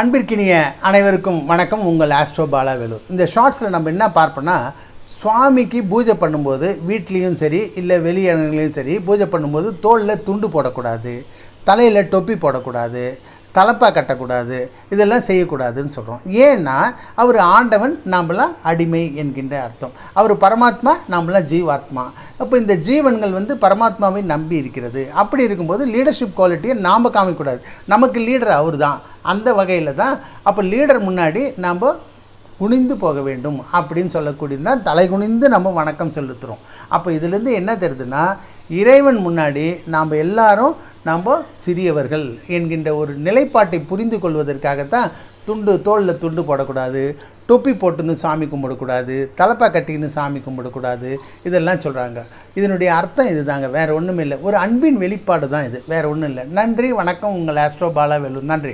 அன்பிற்கினிய அனைவருக்கும் வணக்கம். உங்கள் ஆஸ்ட்ரோ பாலாவேலு இந்த ஷார்ட்ஸில் நம்ம என்ன பார்ப்போம்னா சுவாமிக்கு பூஜை பண்ணும்போது வீட்லேயும் சரி இல்லை வெளியிடங்களையும் சரி பூஜை பண்ணும்போது தோளில் துண்டு போடக்கூடாது தலையில் தொப்பி போடக்கூடாது தலப்பா கட்டக்கூடாது இதெல்லாம் செய்யக்கூடாதுன்னு சொல்கிறோம் ஏன்னா அவர் ஆண்டவன் நாமெல்லாம் அடிமை என்கின்ற அர்த்தம். அவர் பரமாத்மா நாமெல்லாம் ஜீவாத்மா. அப்போ இந்த ஜீவன்கள் வந்து பரமாத்மாவை நம்பி இருக்கிறது. அப்படி இருக்கும்போது லீடர்ஷிப் குவாலிட்டியை நாம் காமிக்கக்கூடாது. நமக்கு லீடர் அவர் தான் அந்த வகையில் தான் அப்போ லீடர் முன்னாடி நாம் குனிந்து போக வேண்டும் அப்படின்னு சொல்லக்கூடியது தான் தலை குனிந்து நம்ம வணக்கம் செலுத்துகிறோம் அப்போ இதுலேருந்து என்ன தெரியுதுன்னா இறைவன் முன்னாடி நாம் எல்லாரும் நாம் சிறியவர்கள் என்கின்ற ஒரு நிலைப்பாட்டை புரிந்து கொள்வதற்காகத்தான் துண்டு தோளில் துண்டு போடக்கூடாது தொப்பி போட்டுன்னு சாமி கும்பிடக்கூடாது தலப்பா கட்டின்னு சாமி கும்பிடக்கூடாது இதெல்லாம் சொல்கிறாங்க இதனுடைய அர்த்தம் இதுதாங்க வேறு ஒன்றும் இல்லை ஒரு அன்பின் வெளிப்பாடு தான் இது வேறு ஒன்றும் இல்லை நன்றி வணக்கம். உங்கள் ஆஸ்ட்ரோ பாலா வேலு நன்றி.